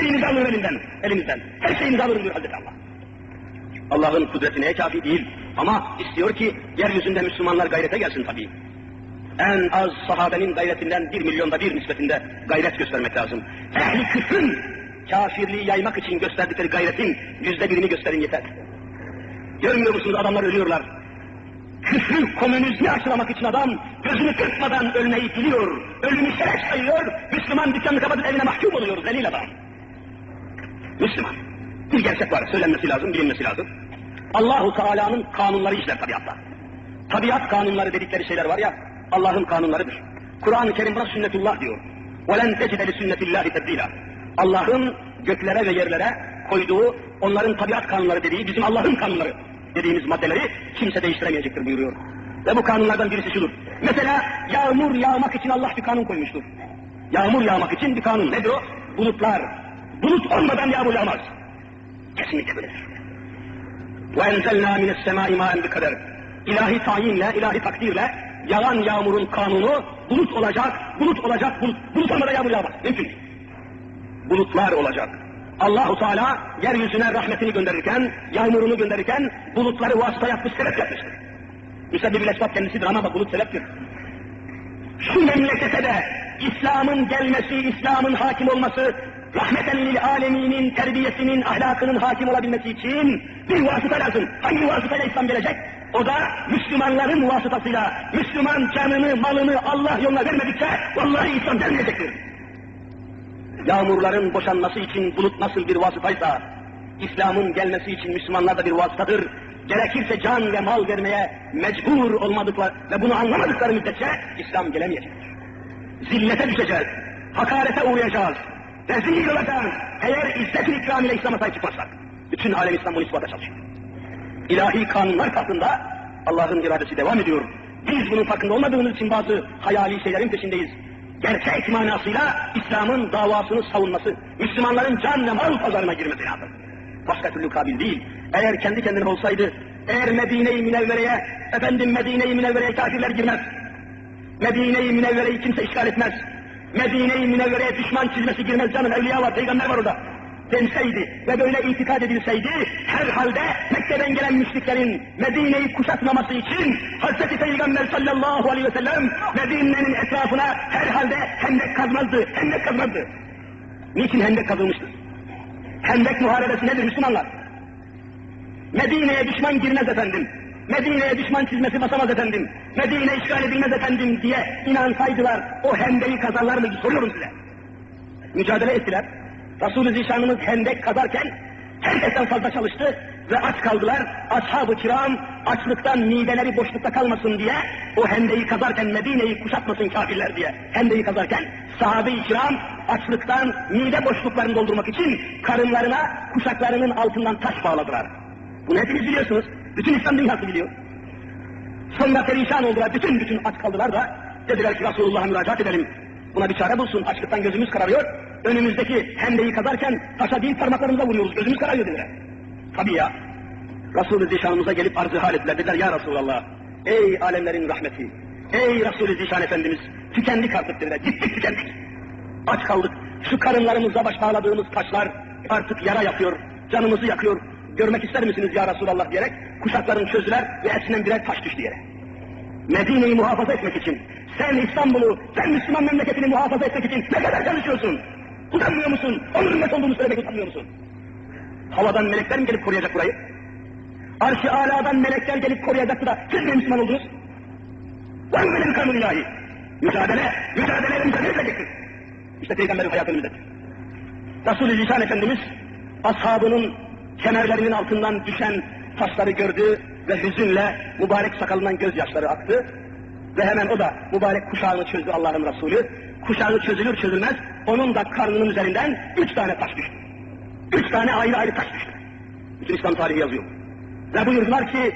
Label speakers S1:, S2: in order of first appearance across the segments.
S1: şeyinizi alırım elinden, elinizden. Her şeyinizi alırım diyor Hazreti Allah. Allah'ın kudretine kafi değil. Ama istiyor ki yeryüzünde Müslümanlar gayrete gelsin tabii. En az sahabenin gayretinden bir milyonda bir nispetinde gayret göstermek lazım. Ehli küfrün kafirliği yaymak için gösterdikleri gayretin yüzde birini gösterin yeter. Görmüyor musunuz adamlar ölüyorlar. Küfrü, komünizmi aşılamak için adam gözünü kırpmadan ölmeyi biliyor. Ölümü şeref sayıyor. Müslüman dükkanını kapatıp evine mahkum oluyor zelil adam. Müslüman. Bir gerçek var, söylenmesi lazım, bilinmesi lazım. Allahu Teala'nın kanunları işler tabiatta. Tabiat kanunları dedikleri şeyler var ya, Allah'ın kanunlarıdır. Kur'an-ı Kerim buna sünnetullah diyor. وَلَنْ تَجِدَ لِسُنَّةِ اللّٰهِ تَبْد۪يلًا Allah'ın göklere ve yerlere koyduğu, onların tabiat kanunları dediği, bizim Allah'ın kanunları dediğimiz maddeleri kimse değiştiremeyecektir buyuruyor. Ve bu kanunlardan birisi şudur. Mesela yağmur yağmak için Allah bir kanun koymuştur. Yağmur yağmak için bir kanun. Nedir o? Bulutlar. Bulut olmadan yağmur yağmaz. Kesinlikle böyledir. وَاَنْزَلْنَا مِنَ السَّمَاءِ مَاءً بِقَدَرٍ İlahi tayinle, ilahi takdirle yağan yağmurun kanunu bulut olacak, bulut olacak, bulut, bulut olmadan yağmur yağmaz. Mümkün değil. Bulutlar olacak. Allahu Teala yeryüzüne rahmetini gönderirken, yağmurunu gönderirken bulutları vasıta yapmış, sebep yapmıştır. Müsebbib-ül esbab kendisidir ama bulut sebeptir. Şu memlekete de İslam'ın gelmesi, İslam'ın hakim olması, rahmeten lil aleminin terbiyesinin, ahlakının hakim olabilmesi için bir vasıta lazım. Hangi vasıtayla İslam gelecek? O da Müslümanların vasıtasıyla, Müslüman canını, malını Allah yoluna vermedikçe vallahi İslam gelmeyecektir. Yağmurların boşanması için bulut nasıl bir vasıtaysa, İslam'ın gelmesi için Müslümanlar da bir vasıtadır. Gerekirse can ve mal vermeye mecbur olmadıkları ve bunu anlamadıkları müddetçe İslam gelemeyecektir. Zillete düşeceğiz, hakarete uğrayacağız, rezil olacağız eğer izzet-i ikram ile İslam'a sahip çıkmazsak. Bütün alem İslam bunu ispata çalışıyor. İlahi kanunlar katında Allah'ın iradesi devam ediyor. Biz bunun farkında olmadığımız için bazı hayali şeylerin peşindeyiz. Gerçek manasıyla İslam'ın davasını savunması, Müslümanların can ve mal pazarına girmesi lazım. Başka türlü kabil değil. Eğer kendi kendine olsaydı, eğer Medine-i Münevvere'ye, efendim Medine-i Münevvere'ye kafirler girmez. Medine-i Münevvere'yi kimse işgal etmez. Medine-i Münevvere'ye düşman çizmesi girmez canım, evliya var, peygamber var orada. Denseydi ve böyle itikad edilseydi, herhalde Mekke'den gelen müşriklerin Medine'yi kuşatmaması için Hz. Peygamber sallallahu aleyhi ve sellem Medine'nin etrafına herhalde hendek kazmazdı, hendek kazmazdı. Niçin hendek kazılmıştır? Hendek muharebesi nedir Müslümanlar? Medine'ye düşman girmez efendim. Medine'ye düşman çizmesi basamaz efendim. Medine işgal edilmez efendim diye inansaydılar o hendeyi kazarlar mı soruyorum size. Mücadele ettiler. Resul-i Zişanımız hendek kazarken herkesten fazla çalıştı ve aç kaldılar. Ashab-ı kiram açlıktan mideleri boşlukta kalmasın diye o hendeyi kazarken Medine'yi kuşatmasın kafirler diye hendeyi kazarken sahabe-i kiram açlıktan mide boşluklarını doldurmak için karınlarına kuşaklarının altından taş bağladılar. Bunu hepiniz biliyorsunuz. Bütün İslam dünyası biliyor. Sonra perişan oldular. Bütün bütün aç kaldılar da dediler ki Resulullah'a müracaat edelim. Buna bir çare bulsun. Açlıktan gözümüz kararıyor. Önümüzdeki hendeyi kazarken taşa değil parmaklarımıza vuruyoruz. Gözümüz kararıyor dediler. Tabii ya. Resul-i Zişanımıza gelip arzı hal ettiler. Dediler ya Resulallah. Ey alemlerin rahmeti. Ey Resul-i Zişan Efendimiz. Tükendik artık dediler. Gittik tükendik. Aç kaldık. Şu karınlarımıza baş bağladığımız taşlar artık yara yapıyor. Canımızı yakıyor. Görmek ister misiniz ya Resulallah diyerek kuşaklarını çözdüler ve hepsinden birer taş düştü yere. Medine'yi muhafaza etmek için, sen İstanbul'u, sen Müslüman memleketini muhafaza etmek için ne kadar çalışıyorsun? Utanmıyor musun? Onun ümmet olduğunu söylemek utanmıyor musun? Havadan melekler mi gelip koruyacak burayı? Arş-ı aladan melekler gelip koruyacaktı da siz mi Müslüman oldunuz? Var benim kanun ilahi? Mücadele, mücadele mücadele edecektir. İşte Peygamberin hayatını müddet. Resul-i Zişan Efendimiz, ashabının kemerlerinin altından düşen taşları gördü ve hüzünle mübarek sakalından gözyaşları aktı. Ve hemen o da mübarek kuşağını çözdü Allah'ın Resulü. Kuşağı çözülür çözülmez onun da karnının üzerinden üç tane taş düştü. Üç tane ayrı ayrı taş düştü. Bütün İslam tarihi yazıyor. Ve buyurdular ki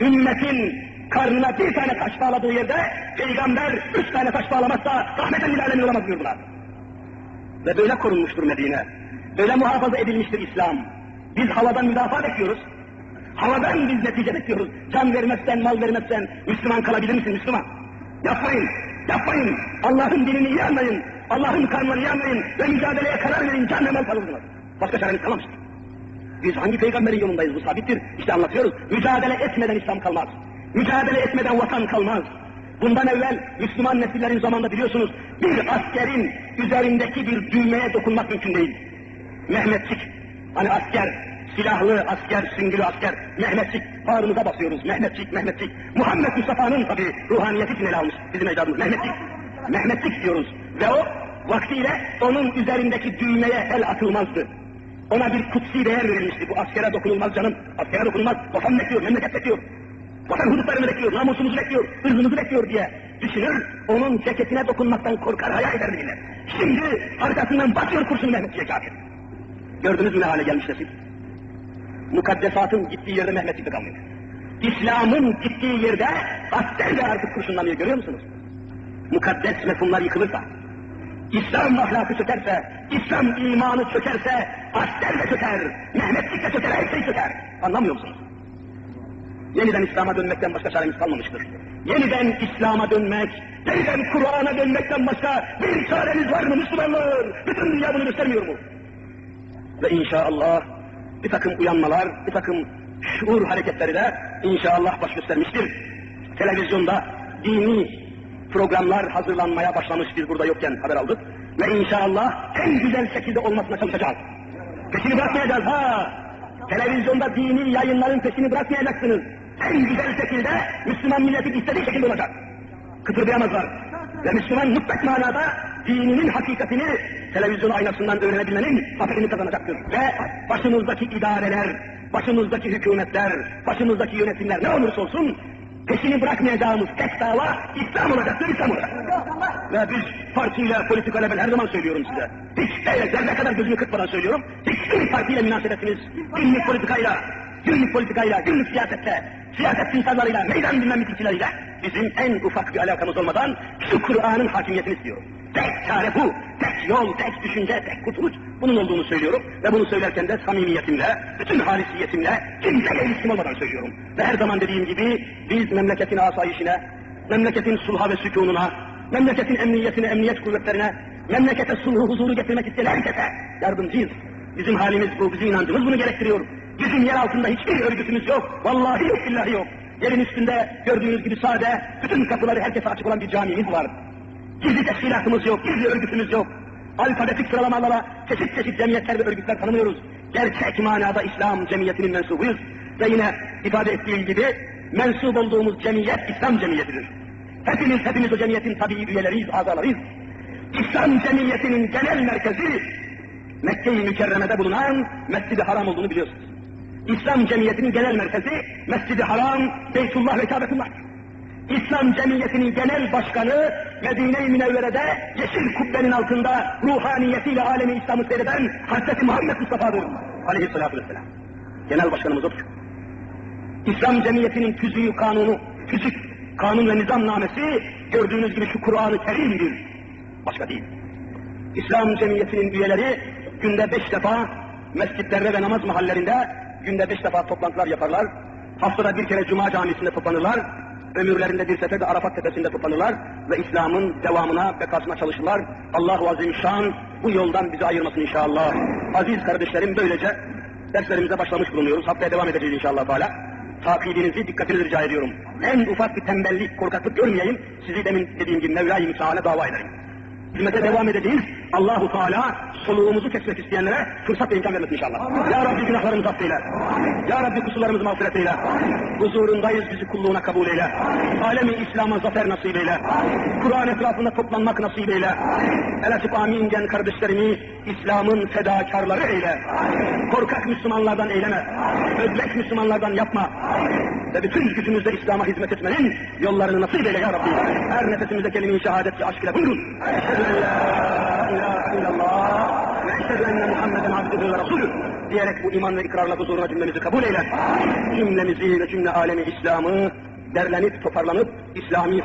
S1: ümmetin karnına bir tane taş bağladığı yerde peygamber üç tane taş bağlamazsa rahmeten bir alemin olamaz buyurdular. Ve böyle korunmuştur Medine. Böyle muhafaza edilmiştir İslam. Biz havadan müdafaa bekliyoruz. Havadan biz netice bekliyoruz. Can vermezsen, mal vermezsen Müslüman kalabilir misin Müslüman? Yapmayın, yapmayın. Allah'ın dinini iyi anlayın. Allah'ın kanunlarını yanmayın ve mücadeleye karar verin, can ve mal tanıdınız. Başka çareniz kalmamıştır. Biz hangi peygamberin yolundayız bu sabittir. İşte anlatıyoruz. Mücadele etmeden İslam kalmaz. Mücadele etmeden vatan kalmaz. Bundan evvel Müslüman nesillerin zamanında biliyorsunuz bir askerin üzerindeki bir düğmeye dokunmak mümkün değil. Mehmetçik, hani asker, silahlı asker, süngülü asker, Mehmetçik, bağrımıza basıyoruz, Mehmetçik, Mehmetçik. Muhammed Mustafa'nın tabi ruhaniyeti için ele almış bizim ecdadımız, Mehmetçik. Mehmetçik diyoruz ve o vaktiyle onun üzerindeki düğmeye el atılmazdı. Ona bir kutsi değer verilmişti. Bu askere dokunulmaz canım. Askere dokunulmaz. Vatan bekliyor, memleket bekliyor. Vatan hudutlarını bekliyor, namusumuzu bekliyor, ırzımızı bekliyor diye düşünür. Onun ceketine dokunmaktan korkar, hayal eder millet. Şimdi arkasından batıyor kurşunu Mehmetçiğe kafir. Gördünüz mü ne hale gelmiş nesil? Mukaddesatın gittiği yerde Mehmetçik de kalmıyor. İslam'ın gittiği yerde asker de artık kurşunlanıyor görüyor musunuz? Mukaddes mefhumlar yıkılırsa, İslam ahlakı çökerse, İslam imanı çökerse, asker de çöker, Mehmetçik de çöker, her şey çöker. Anlamıyor musunuz? Yeniden İslam'a dönmekten başka çaremiz kalmamıştır. Yeniden İslam'a dönmek, yeniden Kur'an'a dönmekten başka bir çaremiz var mı Müslümanlar? Bütün dünya bunu göstermiyor mu? Ve inşallah bir takım uyanmalar, bir takım şuur hareketleri de inşallah baş göstermiştir. Televizyonda dini programlar hazırlanmaya başlamış biz burada yokken haber aldık. Ve inşallah en güzel şekilde olmasına çalışacağız. Peşini bırakmayacağız ha. Televizyonda dini yayınların peşini bırakmayacaksınız. En güzel şekilde Müslüman milletin istediği şekilde olacak. Kıpırdayamazlar. Ve Müslüman mutlak manada dininin hakikatini televizyon aynasından öğrenebilmenin haberini kazanacaktır. Ve başımızdaki idareler, başımızdaki hükümetler, başımızdaki yönetimler ne olursa olsun peşini bırakmayacağımız tek dava İslam olacaktır, İslam olacaktır. Ve biz partiyle, politikayla ben her zaman söylüyorum size. Hiç değil, zerre kadar gözümü kırpmadan söylüyorum. Hiçbir partiyle münasebetimiz, günlük politikayla, günlük politikayla, günlük siyasette, siyaset insanlarıyla, meydan bilmem mitingçileriyle bizim en ufak bir alakamız olmadan şu Kur'an'ın hakimiyetini istiyorum. Tek çare bu, yol, tek düşünce, tek kurtuluş bunun olduğunu söylüyorum ve bunu söylerken de samimiyetimle, bütün halisiyetimle, kimseye ilişkim olmadan söylüyorum. Ve her zaman dediğim gibi biz memleketin asayişine, memleketin sulha ve sükununa, memleketin emniyetine, emniyet kuvvetlerine, memlekete sulhu huzuru getirmek isteyen herkese yardımcıyız. Bizim halimiz bu, bizim inancımız bunu gerektiriyor. Bizim yer altında hiçbir örgütümüz yok. Vallahi yok, billahi yok. Yerin üstünde gördüğünüz gibi sade, bütün kapıları herkese açık olan bir camimiz var. Gizli teşkilatımız yok, gizli örgütümüz yok. Alfabetik sıralamalara çeşit çeşit cemiyetler ve örgütler tanımıyoruz. Gerçek manada İslam cemiyetinin mensubuyuz. Ve yine ifade ettiğim gibi mensup olduğumuz cemiyet İslam cemiyetidir. Hepimiz hepimiz o cemiyetin tabii üyeleriyiz, azalarıyız. İslam cemiyetinin genel merkezi Mekke-i Mükerreme'de bulunan Mescid-i Haram olduğunu biliyorsunuz. İslam cemiyetinin genel merkezi Mescid-i Haram, Beytullah ve Kâbetullah. İslam cemiyetinin genel başkanı Medine-i Münevvere'de yeşil kubbenin altında ruhaniyetiyle alemi İslam'ı seyreden Hazreti Muhammed Mustafa'dır. Aleyhisselatü vesselam. Genel başkanımız odur. İslam cemiyetinin tüzüğü kanunu, tüzük, kanun ve nizamnamesi gördüğünüz gibi şu Kur'an-ı Kerim'dir. Başka değil. İslam cemiyetinin üyeleri günde beş defa mescitlerde ve namaz mahallerinde günde beş defa toplantılar yaparlar. Haftada bir kere Cuma camisinde toplanırlar. Ömürlerinde bir sefer de Arafat tepesinde toplanırlar ve İslam'ın devamına, bekasına çalışırlar. Allah-u Azimüşşan bu yoldan bizi ayırmasın inşallah. Aziz kardeşlerim böylece derslerimize başlamış bulunuyoruz. Haftaya devam edeceğiz inşallah Teala. Takibinizi, dikkatinizi rica ediyorum. En ufak bir tembellik, korkaklık görmeyeyim. Sizi demin dediğim gibi Mevla-i Müteala dava ederim. Hizmete devam edeceğiz. Allahu Teala soluğumuzu kesmek isteyenlere fırsat ve imkan vermesin inşallah. Ya Rabbi günahlarımızı affeyle. Ya Rabbi kusurlarımızı mağfiret eyle. Huzurundayız bizi kulluğuna kabul eyle. Alemi İslam'a zafer nasip eyle. Kur'an etrafında toplanmak nasip eyle. El açıp amin diyen kardeşlerimi İslam'ın fedakarları eyle. Korkak Müslümanlardan eyleme. Özlek Müslümanlardan yapma. Ve bütün gücümüzle İslam'a hizmet etmenin yollarını nasip eyle ya Rabbi. Her nefesimizde kelime-i şehadet ve aşk ile buyurun. Eşhedü en la ilahe illallah ve eşhedü enne Muhammeden abdühü ve rasulü diyerek bu iman ve ikrarla huzuruna cümlemizi kabul eyle. Cümlemizi ve cümle alemi İslam'ı derlenip toparlanıp İslami